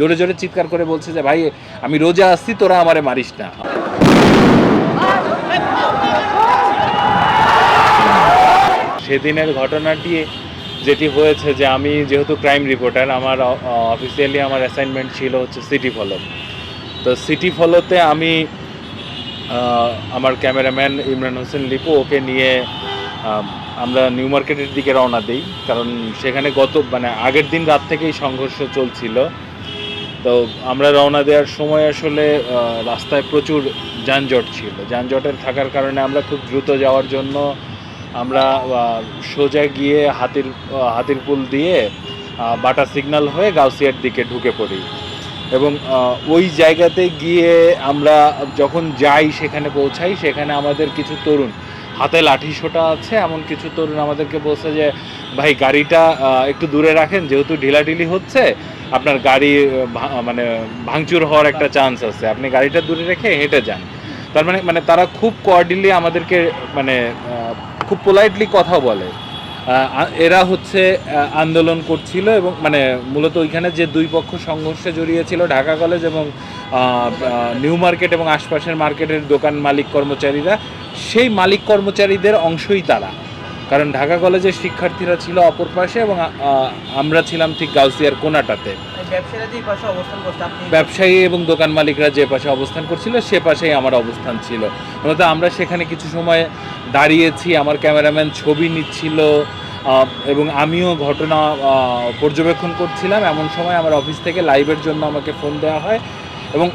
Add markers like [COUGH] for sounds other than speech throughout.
জোরে জোরে চিৎকার করে বলছে যে, ভাই, আমি রোজা আসছি, তোরা আমারে মারিস না। সেদিনের ঘটনাটি যেটি হয়েছে যে, আমি যেহেতু ক্রাইম রিপোর্টার আমার অফিসিয়ালি আমার অ্যাসাইনমেন্ট ছিল হচ্ছে সিটি ফলো তো সিটি ফলোতে আমি আমার ক্যামেরাম্যান ইমরান হোসেন লিপু, ওকে নিয়ে আমরা নিউ মার্কেটের দিকে রওনা দিই। কারণ সেখানে গত মানে আগের দিন রাত থেকেই সংঘর্ষ চলছিল। তো আমরা রওনা দেওয়ার সময় আসলে রাস্তায় প্রচুর যানজট ছিল। যানজটের থাকার কারণে আমরা খুব দ্রুত যাওয়ার জন্য আমরা সোজা গিয়ে হাতির হাতির পুল দিয়ে বাটা সিগন্যাল হয়ে গাউসিয়ার দিকে ঢুকে পড়ি। এবং ওই জায়গাতে গিয়ে আমরা যখন যাই সেখানে পৌঁছাই, সেখানে আমাদের কিছু তরুণ, হাতে লাঠি সোটা আছে, এমন কিছু তরুণ আমাদেরকে বলছে যে, ভাই, গাড়িটা একটু দূরে রাখেন, যেহেতু ঢিলাঢিলি হচ্ছে আপনার গাড়ি মানে ভাঙচুর হওয়ার একটা চান্স আছে। আপনি গাড়িটা দূরে রেখে হেঁটে যান। তার মানে মানে তারা খুব কোয়ার্ডিলি আমাদেরকে মানে খুব পোলাইটলি কথা বলে। এরা হচ্ছে আন্দোলন করছিল এবং মানে মূলত ওইখানে যে দুই পক্ষ সংঘর্ষে জড়িয়েছিল, ঢাকা কলেজ এবং নিউ মার্কেট এবং আশপাশের মার্কেটের দোকান মালিক কর্মচারীরা, সেই মালিক কর্মচারীদের অংশই তারা। কারণ ঢাকা কলেজের শিক্ষার্থীরা ছিল অপর পাশে এবং আমরা ছিলাম ঠিক গাউসিয়ার কোনাটাতে। ব্যবসায়ী এবং দোকান মালিকরা যে পাশে অবস্থান করছিল সে পাশেই আমার অবস্থান ছিল। মূলত আমরা সেখানে কিছু সময় দাঁড়িয়েছি আমার ক্যামেরাম্যান ছবি নিচ্ছিল এবং আমিও ঘটনা পর্যবেক্ষণ করছিলাম। এমন সময় আমার অফিস থেকে লাইভের জন্য আমাকে ফোন দেওয়া হয় এবং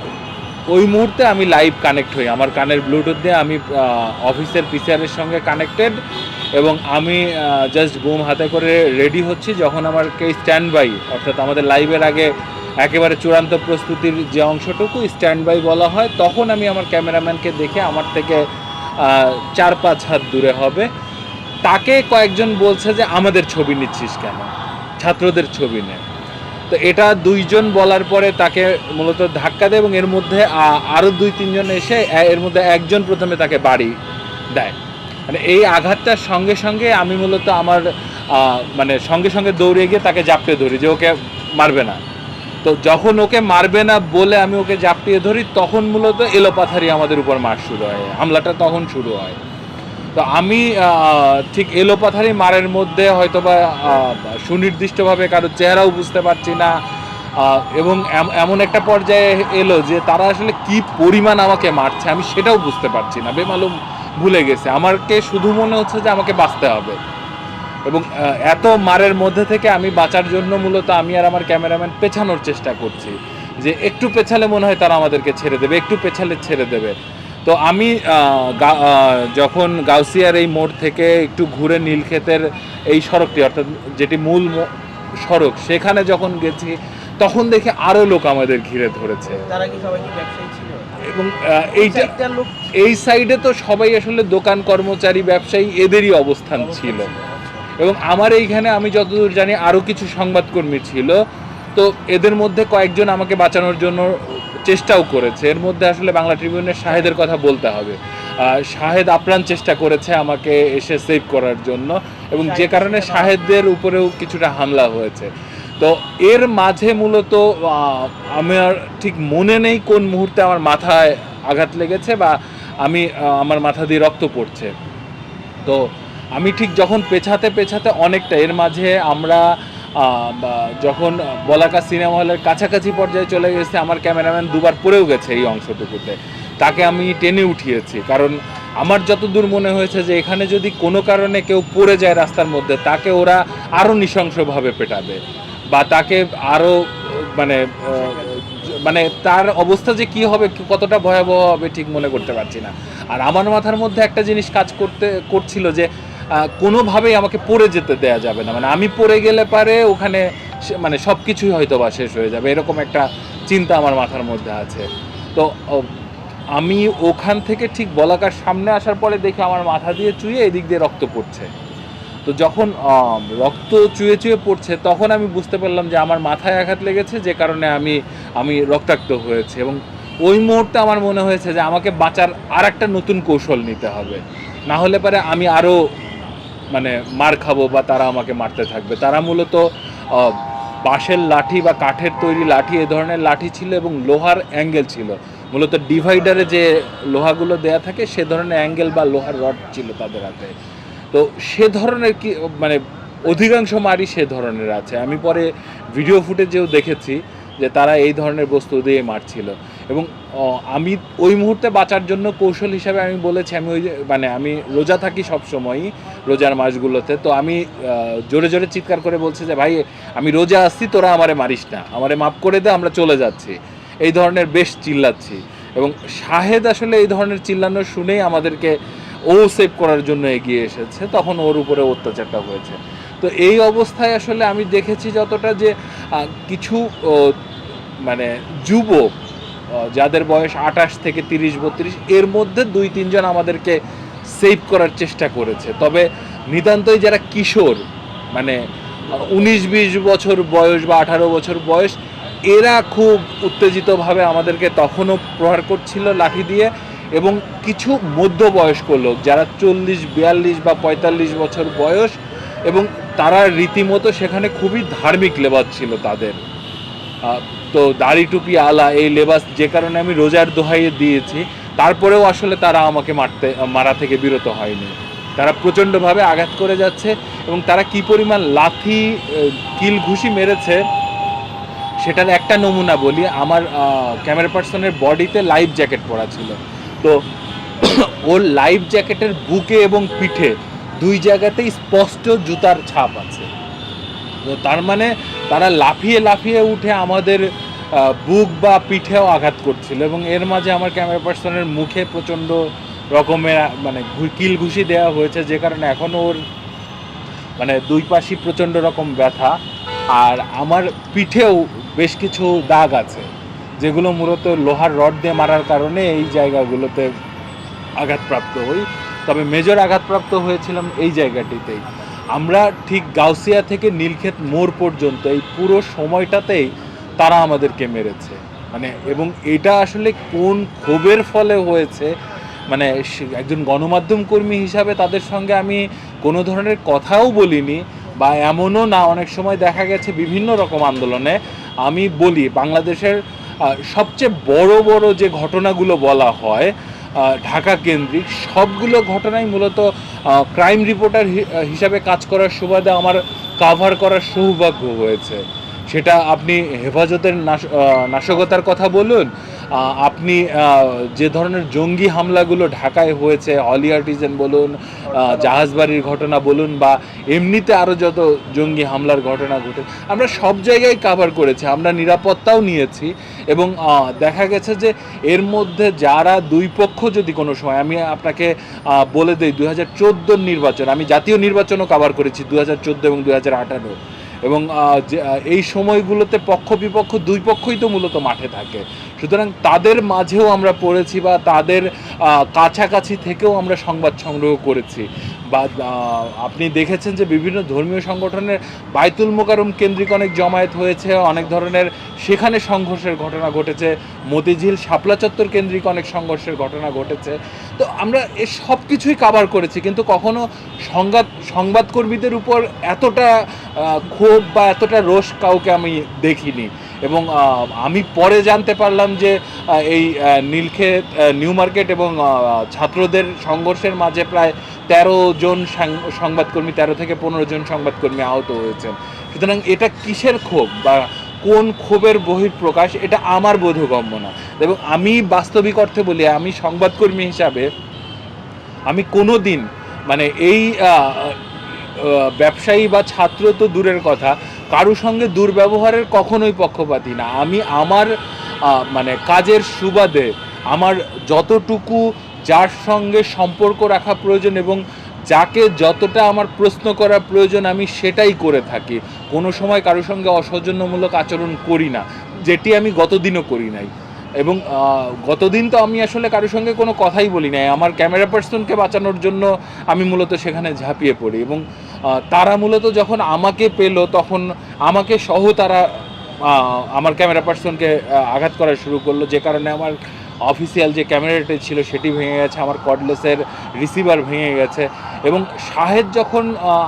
ওই মুহূর্তে আমি লাইভ কানেক্ট হই। আমার কানের ব্লুটুথ দিয়ে আমি অফিসের পিসিআরের সঙ্গে কানেক্টেড এবং আমি জাস্ট ঘুম হাতে করে রেডি হচ্ছি যখন আমাকে স্ট্যান্ড বাই অর্থাৎ আমাদের লাইভের আগে একেবারে চূড়ান্ত প্রস্তুতির যে অংশটুকু স্ট্যান্ড বাই বলা হয়, তখন আমি আমার ক্যামেরাম্যানকে দেখে আমার থেকে চার পাঁচ হাত দূরে হবে। তাকে কয়েকজন বলছে যে, আমাদের ছবি নিচ্ছিস কেন? ছাত্রদের ছবি নে। তো এটা দুইজন বলার পরে তাকে মূলত ধাক্কা দেয় এবং এর মধ্যে আরও দুই তিনজন এসে এর মধ্যে একজন প্রথমে তাকে বাড়ি দেয়। মানে এই আঘাতটার সঙ্গে সঙ্গে আমি মূলত আমার মানে সঙ্গে সঙ্গে দৌড়ে গিয়ে তাকে জাপটে ধরি যে ওকে মারবে না। তো যখন ওকে মারবে না বলে আমি ওকে জাপটিয়ে ধরি তখন মূলত এলোপাথারি আমাদের উপর মার শুরু হয় হামলাটা তখন শুরু হয়। তো আমি ঠিক এলোপাথারি মারের মধ্যে হয়তোবা আহ, সুনির্দিষ্টভাবে কারোর চেহারাও বুঝতে পারছি না এবং এমন একটা পর্যায়ে এলো যে তারা আসলে কি পরিমাণ আমাকে মারছে আমি সেটাও বুঝতে পারছি না। বেমালুম ভুলে গেছে। আমাকে শুধু মনে হচ্ছে যে আমাকে বাঁচতে হবে। এবং এত মারের মধ্যে থেকে আমি বাঁচার জন্য মূলত আমি আর আমার ক্যামেরাম্যান পেছানোর চেষ্টা করছি। যে একটু পেছালে মনে হয় তারা আমাদেরকে ছেড়ে দেবে একটু পেছালে ছেড়ে দেবে। তো আমি যখন গাউসিয়ার এই মোড় থেকে একটু ঘুরে নীলক্ষেতের এই সড়কটি অর্থাৎ যেটি মূল সড়ক সেখানে যখন গেছি তখন দেখে আরও লোক আমাদের ঘিরে ধরেছে। তারা কি সবাই কি ব্যবসায়ী ছিল? এবং এইটা লোক এই সাইডে তো সবাই আসলে দোকান কর্মচারী ব্যবসায়ী এদেরই অবস্থান ছিল। এবং আমার এইখানে আমি যতদূর জানি আরও কিছু সংবাদকর্মী ছিল। তো এদের মধ্যে কয়েকজন আমাকে বাঁচানোর জন্য চেষ্টাও করেছে। এর মধ্যে আসলে বাংলা ট্রিবিউনের শাহেদের কথা বলতে হবে। শাহেদ আপ্রাণ চেষ্টা করেছে আমাকে এসে সেভ করার জন্য এবং যে কারণে শাহেদদের উপরেও কিছুটা হামলা হয়েছে। তো এর মাঝে মূলত আমার ঠিক মনে নেই কোন মুহূর্তে আমার মাথায় আঘাত লেগেছে বা আমি আমার মাথা দিয়ে রক্ত পড়ছে। তো আমি ঠিক যখন পেছাতে পেছাতে অনেকটা, এর মাঝে আমরা যখন বলাকা সিনেমা হলের কাছাকাছি পর্যায়ে চলে গেছে, আমার ক্যামেরাম্যান দুবার পড়েও গেছে এই অংশটুকুতে। তাকে আমি টেনে উঠিয়েছি। কারণ আমার যতদূর মনে হয়েছে যে, এখানে যদি কোনো কারণে কেউ পড়ে যায় রাস্তার মধ্যে, তাকে ওরা আরও নৃশংসভাবে পেটাবে। বা তাকে আরও মানে মানে তার অবস্থা যে কি হবে কতটা ভয়াবহ হবে ঠিক মনে করতে পারছি না। আর আমার মাথার মধ্যে একটা জিনিস কাজ করতে, করছিল যে কোনোভাবেই আমাকে পড়ে যেতে দেয়া যাবে না। মানে আমি পড়ে গেলে পারে ওখানে মানে সব কিছুই হয়তো বা শেষ হয়ে যাবে, এরকম একটা চিন্তা আমার মাথার মধ্যে আছে। তো আমি ওখান থেকে ঠিক বলাকার সামনে আসার পরে দেখি আমার মাথা দিয়ে চুয়ে এদিক দিয়ে রক্ত পড়ছে। তো যখন রক্ত চুয়ে চুয়ে পড়ছে, তখন আমি বুঝতে পারলাম যে আমার মাথায় আঘাত লেগেছে, যে কারণে আমি আমি রক্তাক্ত হয়েছে। এবং ওই মুহূর্তে আমার মনে হয়েছে যে আমাকে বাঁচার আর একটা নতুন কৌশল নিতে হবে। না হলে পরে আমি আরও মানে মার খাব বা তারা আমাকে মারতে থাকবে। তারা মূলত বাঁশের লাঠি বা কাঠের তৈরি লাঠি, এ ধরনের লাঠি ছিল এবং লোহার অ্যাঙ্গেল ছিল। মূলত ডিভাইডারে যে লোহাগুলো দেয়া থাকে, সে ধরনের অ্যাঙ্গেল বা লোহার রড ছিল তাদের হাতে। তো সে ধরনের কি মানে অধিকাংশ মারি সে ধরনের আছে। আমি পরে ভিডিও ফুটেজেও দেখেছি যে তারা এই ধরনের বস্তু দিয়ে মারছিল। এবং আমি ওই মুহূর্তে বাঁচার জন্য কৌশল হিসাবে আমি বলেছি, আমি ওই মানে আমি রোজা থাকি সব সময়ই রোজার মাসগুলোতে। তো আমি জোরে জোরে চিৎকার করে বলছি যে, ভাই, আমি রোজা আসছি, তোরা আমারে মারিস না। আমারে মাফ করে দে, আমরা চলে যাচ্ছি। এই ধরনের বেশ চিল্লাচ্ছি। এবং শাহেদ আসলে এই ধরনের চিল্লানো শুনেই আমাদেরকে ও সেভ করার জন্য এগিয়ে এসেছে, তখন ওর উপরে অত্যাচারটা হয়েছে। তো এই অবস্থায় আসলে আমি দেখেছি যতটা যে কিছু মানে যুবক যাদের বয়স আঠাশ থেকে তিরিশ বত্রিশ, এর মধ্যে দুই তিনজন আমাদেরকে সেভ করার চেষ্টা করেছে। তবে নিতান্তই যারা কিশোর মানে উনিশ বিশ বছর বয়স বা আঠারো বছর বয়স, এরা খুব উত্তেজিতভাবে আমাদেরকে তখনও প্রহার করছিল লাঠি দিয়ে। এবং কিছু মধ্যবয়স্ক লোক, যারা চল্লিশ, বিয়াল্লিশ বা পঁয়তাল্লিশ বছর বয়স এবং তারা রীতিমতো সেখানে খুবই ধার্মিক লেবাস ছিল তাদের। তো দাড়ি টুপি, আলা, এই লেবাস যে কারণে আমি রোজার দোহাইয়ে দিয়েছি, তারপরেও আসলে তারা আমাকে মারতে, মারা থেকে বিরত হয়নি। তারা প্রচণ্ডভাবে আঘাত করে যাচ্ছে এবং তারা কি পরিমাণ লাথি কিল ঘুষি মেরেছে, সেটার একটা নমুনা বলি, আমার ক্যামেরা পার্সনের বডিতে লাইফ জ্যাকেট পরা ছিল। তো [COUGHS] ওর লাইফ জ্যাকেটের বুকে এবং পিঠে দুই জায়গাতেই স্পষ্ট জুতার ছাপ আছে। তো তার মানে তারা লাফিয়ে লাফিয়ে উঠে আমাদের বুক বা পিঠেও আঘাত করছিল এবং এর মাঝে আমার ক্যামেরা পার্সনের মুখে প্রচণ্ড রকমের মানে কিল ঘুষি দেওয়া হয়েছে যে কারণে এখনও ওর মানে দুই পাশই প্রচণ্ড রকম ব্যথা আর আমার পিঠেও বেশ কিছু দাগ আছে। যেগুলো মূলত লোহার রড দিয়ে মারার কারণে এই জায়গাগুলোতে আঘাতপ্রাপ্ত হই। তবে মেজর আঘাতপ্রাপ্ত হয়েছিলাম এই জায়গাটিতেই। আমরা ঠিক গাউসিয়া থেকে নীলক্ষেত মোড় পর্যন্ত এই পুরো সময়টাতেই তারা আমাদেরকে মেরেছে। মানে এবং এটা আসলে কোন ক্ষোভের ফলে হয়েছে মানে একজন গণমাধ্যম কর্মী হিসাবে তাদের সঙ্গে আমি কোনো ধরনের কথাও বলিনি বা এমনও না, অনেক সময় দেখা গেছে বিভিন্ন রকম আন্দোলনে। আমি বলি, বাংলাদেশের সবচেয়ে বড় বড় যে ঘটনাগুলো বলা হয় ঢাকা কেন্দ্রিক, সবগুলো ঘটনাই মূলত ক্রাইম রিপোর্টার হিসাবে কাজ করার সুবাদে আমার কাভার করার সৌভাগ্য হয়েছে। সেটা আপনি হেফাজতের নাশ- নাশকতার কথা বলুন আপনি যে ধরনের জঙ্গি হামলাগুলো ঢাকায় হয়েছে, অলি আর্টিজেন বলুন জাহাজবাড়ির ঘটনা বলুন, বা এমনিতে আরও যত জঙ্গি হামলার ঘটনা ঘটে, আমরা সব জায়গায় কাভার করেছি, আমরা নিরাপত্তাও নিয়েছি, এবং দেখা গেছে যে এর মধ্যে যারা দুই পক্ষ যদি কোনো সময়, আমি আপনাকে বলে দিই দু হাজার নির্বাচন, আমি জাতীয় নির্বাচনও কাভার করেছি দু হাজার চোদ্দ এবং দু হাজার আঠারো, এবং এই সময়গুলোতে পক্ষ বিপক্ষ দুই পক্ষই তো মূলত মাঠে থাকে। সুতরাং তাদের মাঝেও আমরা পড়েছি বা তাদের কাছাকাছি থেকেও আমরা সংবাদ সংগ্রহ করেছি। বা আপনি দেখেছেন যে বিভিন্ন ধর্মীয় সংগঠনের বাইতুল মোকারম কেন্দ্রিক অনেক জমায়েত হয়েছে, অনেক ধরনের সেখানে সংঘর্ষের ঘটনা ঘটেছে, মতিঝিল শাপলা চত্বর কেন্দ্রিক অনেক সংঘর্ষের ঘটনা ঘটেছে। তো আমরা এ সব কিছুই কাভার করেছি, কিন্তু কখনো সংবাদ সংবাদকর্মীদের উপর এতটা ক্ষোভ বা এতটা রোষ কাউকে আমি দেখিনি। এবং আমি পরে জানতে পারলাম যে এই নীলক্ষেত নিউ মার্কেট এবং ছাত্রদের সংঘর্ষের মাঝে প্রায় তেরো জন সংবাদকর্মী, তেরো থেকে পনেরো জন সংবাদকর্মী আহত হয়েছেন। সুতরাং এটা কিসের ক্ষোভ বা কোন ক্ষোভের বহিঃপ্রকাশ এটা আমার বোধগম্য না। এবং আমি বাস্তবিক অর্থে বলি, আমি সংবাদকর্মী হিসাবে আমি কোনো দিন মানে এই ব্যবসায়ী বা ছাত্র তো দূরের কথা কারও সঙ্গে দুর্ব্যবহারের কখনোই পক্ষপাতী না। আমি আমার মানে কাজের সুবাদে আমার যতটুকু যার সঙ্গে সম্পর্ক রাখা প্রয়োজন এবং যাকে যতটা আমার প্রশ্ন করা প্রয়োজন আমি সেটাই করে থাকি। কোনো সময় কারোর সঙ্গে অসৌজন্যমূলক আচরণ করি না, যেটি আমি গতদিনও করি নাই। এবং গতদিন তো আমি আসলে কারোর সঙ্গে কোনো কথাই বলি নাই। আমার ক্যামেরা পার্সনকে বাঁচানোর জন্য আমি মূলত সেখানে ঝাঁপিয়ে পড়ি এবং তারা মূলত যখন আমাকে পেল তখন আমাকে সহ তারা আমার ক্যামেরা পার্সনকে আঘাত করা শুরু করল। যে কারণে আমার অফিসিয়াল যে ক্যামেরাটা ছিল সেটি ভেঙে গেছে, আমার কর্ডলেসের রিসিভার ভেঙে গেছে এবং শাহেদ যখন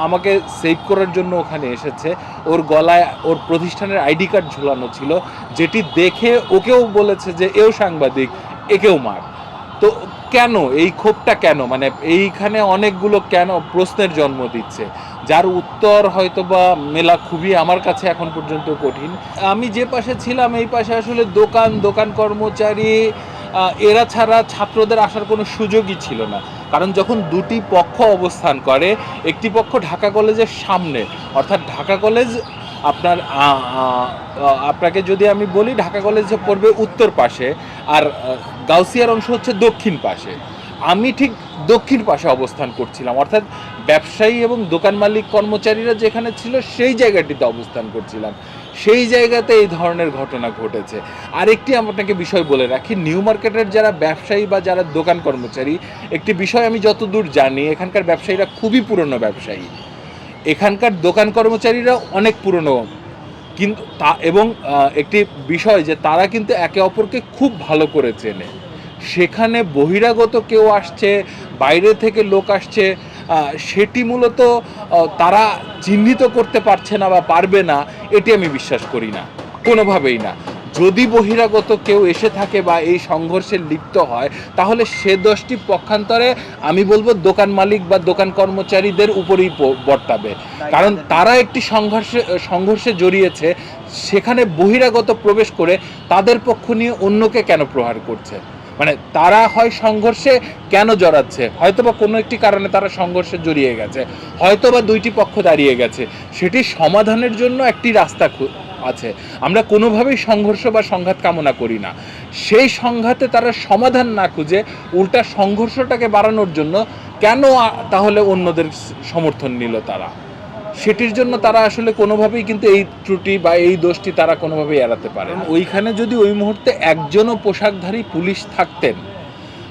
আমাকে সেভ করার জন্য ওখানে এসেছে, ওর গলায় ওর প্রতিষ্ঠানের আইডি কার্ড ঝুলানো ছিল, যেটি দেখে ওকেও বলেছে যে, এও সাংবাদিক, একেও মার। তো কেন, এই ক্ষোভটা কেন? মানে এইখানে অনেকগুলো কেন প্রশ্নের জন্ম দিচ্ছে? যার উত্তর হয়তো বা মেলা খুবই আমার কাছে এখন পর্যন্ত কঠিন। আমি যে পাশে ছিলাম, এই পাশে আসলে দোকান দোকান কর্মচারী এরা ছাড়া ছাত্রদের আসার কোনো সুযোগই ছিল না। কারণ যখন দুটি পক্ষ অবস্থান করে, একটি পক্ষ ঢাকা কলেজের সামনে, অর্থাৎ ঢাকা কলেজ আপনার আপনাকে যদি আমি বলি ঢাকা কলেজে পড়বে উত্তর পাশে আর গাউসিয়ার অংশ হচ্ছে দক্ষিণ পাশে। আমি ঠিক দক্ষিণ পাশে অবস্থান করছিলাম। অর্থাৎ ব্যবসায়ী এবং দোকান মালিক কর্মচারীরা যেখানে ছিল সেই জায়গাটিতে অবস্থান করছিলাম। সেই জায়গাতে এই ধরনের ঘটনা ঘটেছে। আরেকটি আপনাকে বিষয় বলে রাখি, নিউ মার্কেটের যারা ব্যবসায়ী বা যারা দোকান কর্মচারী, একটি বিষয় আমি যতদূর জানি, এখানকার ব্যবসায়ীরা খুবই পুরনো ব্যবসায়ী। এখানকার দোকান কর্মচারীরা অনেক পুরনো। কিন্তু তা এবং একটি বিষয় যে তারা কিন্তু একে অপরকে খুব ভালো করে চেনে। সেখানে বহিরাগত কেউ আসছে, বাইরে থেকে লোক আসছে সেটি মূলত তারা চিহ্নিত করতে পারছে না বা পারবে না, এটি আমি বিশ্বাস করি না। কোনোভাবেই না। যদি বহিরাগত কেউ এসে থাকে বা এই সংঘর্ষে লিপ্ত হয় তাহলে সে দশটি পক্ষান্তরে আমি বলব দোকান মালিক বা দোকান কর্মচারীদের উপরেই বর্তাবে। কারণ তারা একটি সংঘর্ষে সংঘর্ষে জড়িয়েছে সেখানে বহিরাগত প্রবেশ করে তাদের পক্ষ নিয়ে অন্যকে কেন প্রহার করছে? মানে তারা হয় সংঘর্ষে কেন জড়াচ্ছে? হয়তোবা কোনো একটি কারণে তারা সংঘর্ষে জড়িয়ে গেছে হয়তোবা দুইটি পক্ষ দাঁড়িয়ে গেছে। সেটি সমাধানের জন্য একটি রাস্তা আছে। আমরা কোনোভাবেই সংঘর্ষ বা সংঘাত কামনা করি না। সেই সংঘাতে তারা সমাধান না খুঁজে উল্টা সংঘর্ষটাকে বাড়ানোর জন্য কেন তাহলে অন্যদের সমর্থন নিল তারা? সেটির জন্য তারা আসলে কোনোভাবেই কিন্তু এই ত্রুটি বা এই দোষটি তারা কোনোভাবেই এড়াতে পারে। ওইখানে যদি ওই মুহূর্তে একজনও পোশাকধারী পুলিশ থাকতেন,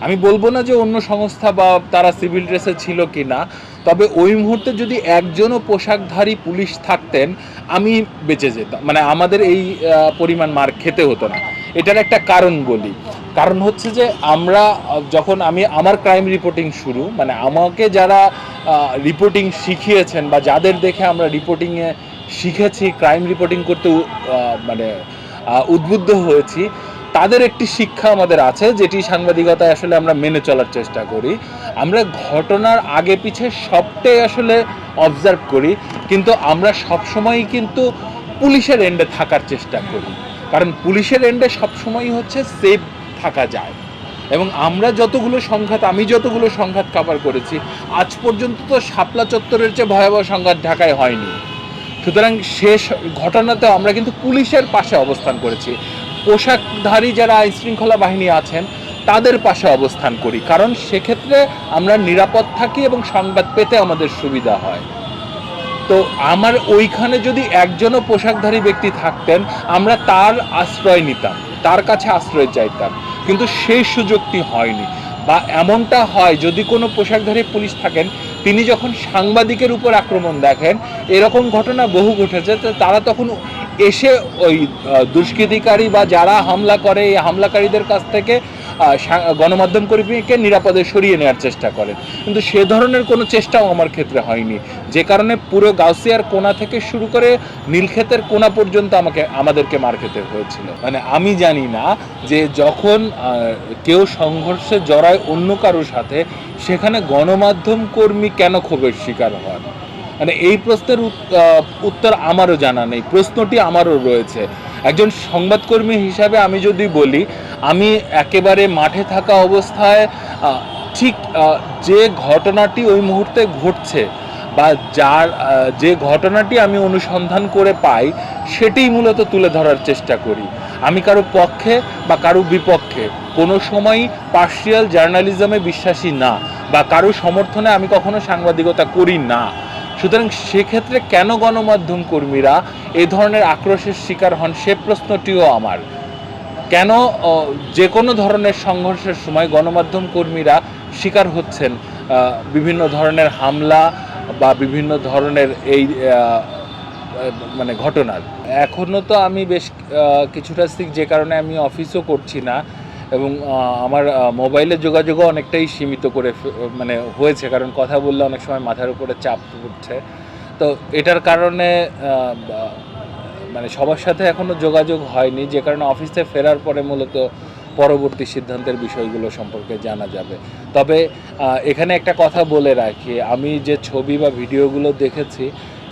আমি বলব না যে অন্য সংস্থা বা তারা সিভিল ড্রেসে ছিল কি না তবে ওই মুহূর্তে যদি একজনও পোশাকধারী পুলিশ থাকতেন, আমি বেঁচে যেতাম। মানে আমাদের এই পরিমাণ মার খেতে হতো না। এটার একটা কারণ বলি। কারণ হচ্ছে যে আমরা, যখন আমি আমার ক্রাইম রিপোর্টিং শুরু মানে আমাকে যারা রিপোর্টিং শিখিয়েছেন বা যাদের দেখে আমরা রিপোর্টিংয়ে শিখেছি, ক্রাইম রিপোর্টিং করতে মানে উদ্বুদ্ধ হয়েছি তাদের একটি শিক্ষা আমাদের আছে, যেটি সাংবাদিকতায় আসলে আমরা মেনে চলার চেষ্টা করি। আমরা ঘটনার আগে পিছে সবটাই আসলে অবজার্ভ করি, কিন্তু আমরা সবসময়ই কিন্তু পুলিশের এন্ডে থাকার চেষ্টা করি। কারণ পুলিশের এন্ডে সবসময়ই হচ্ছে সেফ থাকা যায়। এবং আমরা যতগুলো সংঘাত, আমি যতগুলো সংঘাত কাভার করেছি, আজ পর্যন্ত তো শাপলা চত্বরের চেয়ে ভয়াবহ সংঘাত ঢাকায় হয়নি। সুতরাং শেষ ঘটনাতেও আমরা কিন্তু পুলিশের পাশে অবস্থান করেছি। পোশাকধারী যারা আইনশৃঙ্খলা বাহিনী আছেন, তাদের পাশে অবস্থান করি। কারণ সেক্ষেত্রে আমরা নিরাপদ থাকি এবং সংবাদ পেতে আমাদের সুবিধা হয়। তো আমার ওইখানে যদি একজনও পোশাকধারী ব্যক্তি থাকতেন, আমরা তার আশ্রয় নিতাম, তার কাছে আশ্রয় চাইতাম। কিন্তু সেই সুযোগটি হয়নি। বা এমনটা হয়, যদি কোনো পোশাকধারী পুলিশ থাকেন, তিনি যখন সাংবাদিকের উপর আক্রমণ দেখেন, এরকম ঘটনা বহু ঘটেছে তারা তখন এসে ওই দুষ্কৃতিকারী বা যারা হামলা করে, এই হামলাকারীদের কাছ থেকে গণমাধ্যম কর্মীকে নিরাপদে সরিয়ে নেওয়ার চেষ্টা করেন। কিন্তু সে ধরনের কোনো চেষ্টাও আমার ক্ষেত্রে হয়নি। যে কারণে পুরো গাউসিয়ার কোনা থেকে শুরু করে নীলক্ষেতের কোনা পর্যন্ত আমাকে, আমাদেরকে মার খেতে হয়েছিল। মানে আমি জানি না যে যখন কেউ সংঘর্ষে জড়ায় অন্য কারোর সাথে, সেখানে গণমাধ্যম কর্মী কেন ক্ষোভের শিকার হন? মানে এই প্রশ্নের উত- উত্তর আমারও জানা নেই, প্রশ্নটি আমারও রয়েছে। একজন সংবাদকর্মী হিসাবে আমি যদি বলি, আমি একেবারে মাঠে থাকা অবস্থায় ঠিক যে ঘটনাটি ওই মুহূর্তে ঘটছে বা যার যে ঘটনাটি আমি অনুসন্ধান করে পাই, সেটিই মূলত তুলে ধরার চেষ্টা করি। আমি কারও পক্ষে বা কারও বিপক্ষে কোনো সময়ই পার্শিয়াল জার্নালিজমে বিশ্বাসী না বা কারও সমর্থনে আমি কখনো সাংবাদিকতা করি না। সুতরাং সেক্ষেত্রে কেন গণমাধ্যম কর্মীরা এই ধরনের আক্রোশের শিকার হন সে প্রশ্নটিও আমার। কেন যে কোনো ধরনের সংঘর্ষের সময় গণমাধ্যম কর্মীরা শিকার হচ্ছেন বিভিন্ন ধরনের হামলা বা বিভিন্ন ধরনের এই মানে ঘটনার। এখনও তো আমি বেশ কিছুটা সিক যে কারণে আমি অফিসও করছি না। এবং আমার মোবাইলের যোগাযোগও অনেকটাই সীমিত করে মানে হয়েছে, কারণ কথা বললে অনেক সময় মাথার উপরে চাপ পড়ছে তো এটার কারণে মানে সবার সাথে এখনও যোগাযোগ হয়নি, যে কারণে অফিসে ফেরার পরে মূলত পরবর্তী সিদ্ধান্তের বিষয়গুলো সম্পর্কে জানা যাবে। তবে এখানে একটা কথা বলে রাখি, আমি যে ছবি বা ভিডিওগুলো দেখেছি,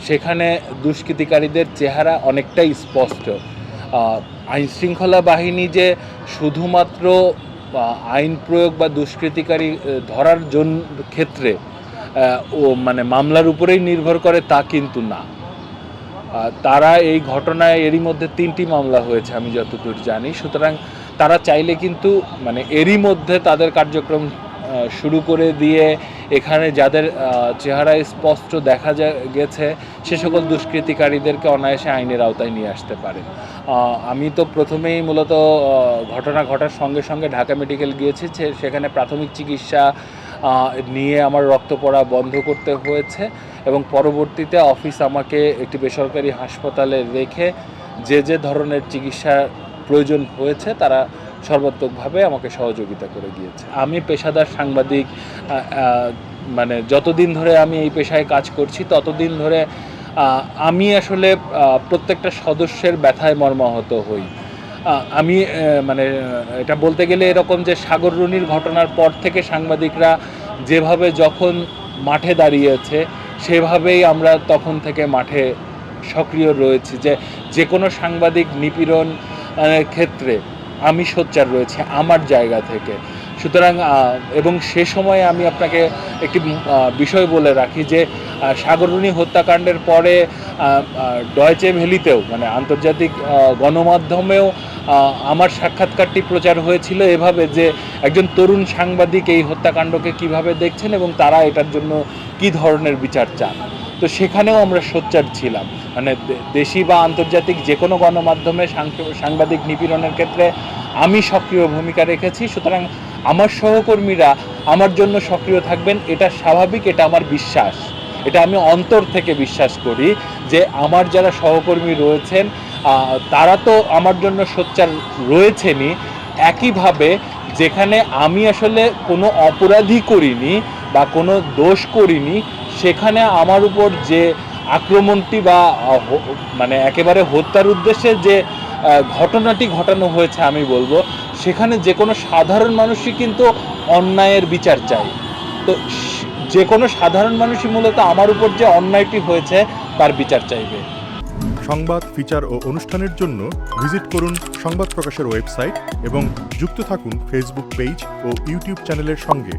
সেখানে দুষ্কৃতিকারীদের চেহারা অনেকটাই স্পষ্ট। আইন শৃঙ্খলা বাহিনী যে শুধুমাত্র আইন প্রয়োগ বা দুষ্কৃতিকারী ধরার জন্য ক্ষেত্রে ও মানে মামলার উপরেই নির্ভর করে তা কিন্তু না। তারা এই ঘটনায় এরই মধ্যে তিনটি মামলা হয়েছে, আমি যতদূর জানি। সুতরাং তারা চাইলে কিন্তু মানে এরই মধ্যে তাদের কার্যক্রম শুরু করে দিয়ে এখানে যাদের আহ, চেহারা স্পষ্ট দেখা গেছে সে সকল দুষ্কৃতিকারীদেরকে অনায়াসে আইনের আওতায় নিয়ে আসতে পারে। আমি তো প্রথমেই মূলত ঘটনা ঘটার সঙ্গে সঙ্গে ঢাকা মেডিকেল গিয়েছি সেখানে প্রাথমিক চিকিৎসা নিয়ে আমার রক্ত পড়া বন্ধ করতে হয়েছে এবং পরবর্তীতে অফিস আমাকে একটি বেসরকারি হাসপাতালে রেখে যে যে ধরনের চিকিৎসার প্রয়োজন হয়েছে তারা সর্বাত্মকভাবে আমাকে সহযোগিতা করে গিয়েছে। আমি পেশাদার সাংবাদিক মানে যতদিন ধরে আমি এই পেশায় কাজ করছি, ততদিন ধরে আমি আসলে প্রত্যেকটা সদস্যের ব্যথায় মর্মাহত হই। আমি মানে এটা বলতে গেলে এরকম যে সাগররুনির ঘটনার পর থেকে সাংবাদিকরা যেভাবে যখন মাঠে দাঁড়িয়েছে, সেভাবেই আমরা তখন থেকে মাঠে সক্রিয় রয়েছি যে যে কোনো সাংবাদিক নিপীড়ন ক্ষেত্রে আমি সোচ্চার রয়েছি আমার জায়গা থেকে। সুতরাং এবং সে সময়ে আমি আপনাকে একটি বিষয় বলে রাখি যে সাগরণী হত্যাকাণ্ডের পরে ডয়চে ভ্যালিতেও মানে আন্তর্জাতিক গণমাধ্যমেও আমার সাক্ষাৎকারটি প্রচার হয়েছিল এভাবে যে, একজন তরুণ সাংবাদিক এই হত্যাকাণ্ডকে কীভাবে দেখছেন এবং তারা এটার জন্য কি ধরনের বিচার চান। তো সেখানেও আমরা সোচ্চার ছিলাম। মানে দেশি বা আন্তর্জাতিক যে কোনো গণমাধ্যমে সাংবাদিক নিপীড়নের ক্ষেত্রে আমি সক্রিয় ভূমিকা রেখেছি। সুতরাং আমার সহকর্মীরা আমার জন্য সক্রিয় থাকবেন, এটা স্বাভাবিক, এটা আমার বিশ্বাস। এটা আমি অন্তর থেকে বিশ্বাস করি যে আমার যারা সহকর্মী রয়েছেন তারা তো আমার জন্য সোচ্চার রয়েছেনই। একইভাবে যেখানে আমি আসলে কোনো অপরাধী করিনি বা কোনো দোষ করিনি, সেখানে আমার উপর যে আক্রমণটি বা মানে একেবারে হত্যার উদ্দেশ্যে যে ঘটনাটি ঘটানো হয়েছে আমি বলব সেখানে যে কোনো সাধারণ মানুষই কিন্তু অন্যায়ের বিচার চাই তো যে কোনো সাধারণ মানুষই মূলত আমার উপর যে অন্যায়টি হয়েছে, তার বিচার চাইবে। সংবাদ, ফিচার ও অনুষ্ঠানের জন্য ভিজিট করুন সংবাদ প্রকাশের ওয়েবসাইট এবং যুক্ত থাকুন ফেসবুক পেজ ও ইউটিউব চ্যানেলের সঙ্গে।